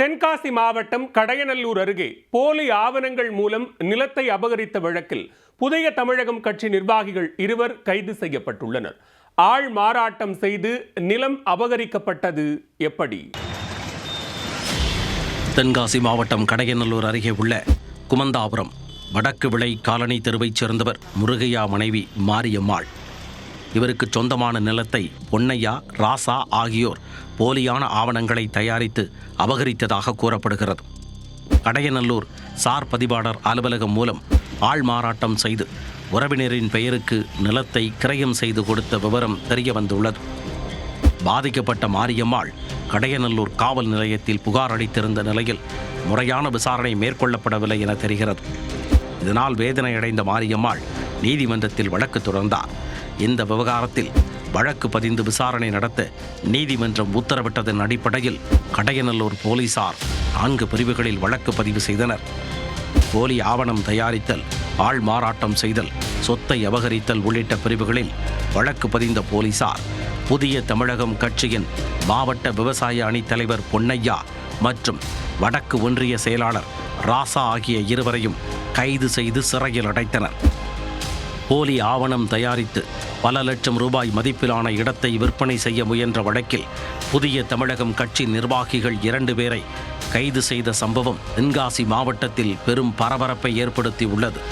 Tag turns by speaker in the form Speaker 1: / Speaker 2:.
Speaker 1: தென்காசி மாவட்டம் கடையநல்லூர் அருகே போலி ஆவணங்கள் மூலம் நிலத்தை அபகரித்த வழக்கில் புதிய தமிழகம் கட்சி நிர்வாகிகள் இருவர் கைது செய்யப்பட்டுள்ளனர். ஆள் மாறாட்டம் செய்து நிலம் அபகரிக்கப்பட்டது எப்படி?
Speaker 2: தென்காசி மாவட்டம் கடையநல்லூர் அருகே உள்ள குமந்தாபுரம் வடக்கு விளை காலனி தெருவைச் சேர்ந்தவர் முருகையா மனைவி மாரியம்மாள். இவருக்கு சொந்தமான நிலத்தை பொன்னையா ராசா ஆகியோர் போலியான ஆவணங்களை தயாரித்து அபகரித்ததாக கூறப்படுகிறது. கடையநல்லூர் சார் பதிவாளர் அலுவலகம் மூலம் ஆள் மாறாட்டம் செய்து உறவினரின் பெயருக்கு நிலத்தை கிரயம் செய்து கொடுத்த விவரம் தெரிய வந்துள்ளது. பாதிக்கப்பட்ட மாரியம்மாள் கடையநல்லூர் காவல் நிலையத்தில் புகார் அளித்திருந்த நிலையில் முறையான விசாரணை மேற்கொள்ளப்படவில்லை என தெரிகிறது. இதனால் வேதனையடைந்த மாரியம்மாள் நீதிமன்றத்தில் வழக்கு தொடர்ந்தார். இந்த விவகாரத்தில் வழக்கு பதிந்து விசாரணை நடத்த நீதிமன்றம் உத்தரவிட்டதன் அடிப்படையில் கடையநல்லூர் போலீசார் நான்கு பிரிவுகளில் வழக்கு பதிவு செய்தனர். போலி ஆவணம் தயாரித்தல் ஆள் மாறாட்டம் செய்தல் சொத்தை அபகரித்தல் உள்ளிட்ட பிரிவுகளில் வழக்கு பதிந்த போலீசார் புதிய தமிழகம் கட்சியின் மாவட்ட விவசாய அணித் தலைவர் பொன்னையா மற்றும் வடக்கு ஒன்றிய செயலாளர் ராசா ஆகிய இருவரையும் கைது செய்து சிறையில் அடைத்தனர். போலி ஆவணம் தயாரித்து பல லட்சம் ரூபாய் மதிப்பிலான இடத்தை விற்பனை செய்ய முயன்ற வழக்கில் புதிய தமிழகம் கட்சி நிர்வாகிகள் இரண்டு பேரை கைது செய்த சம்பவம் தென்காசி மாவட்டத்தில் பெரும் பரபரப்பை ஏற்படுத்தி உள்ளது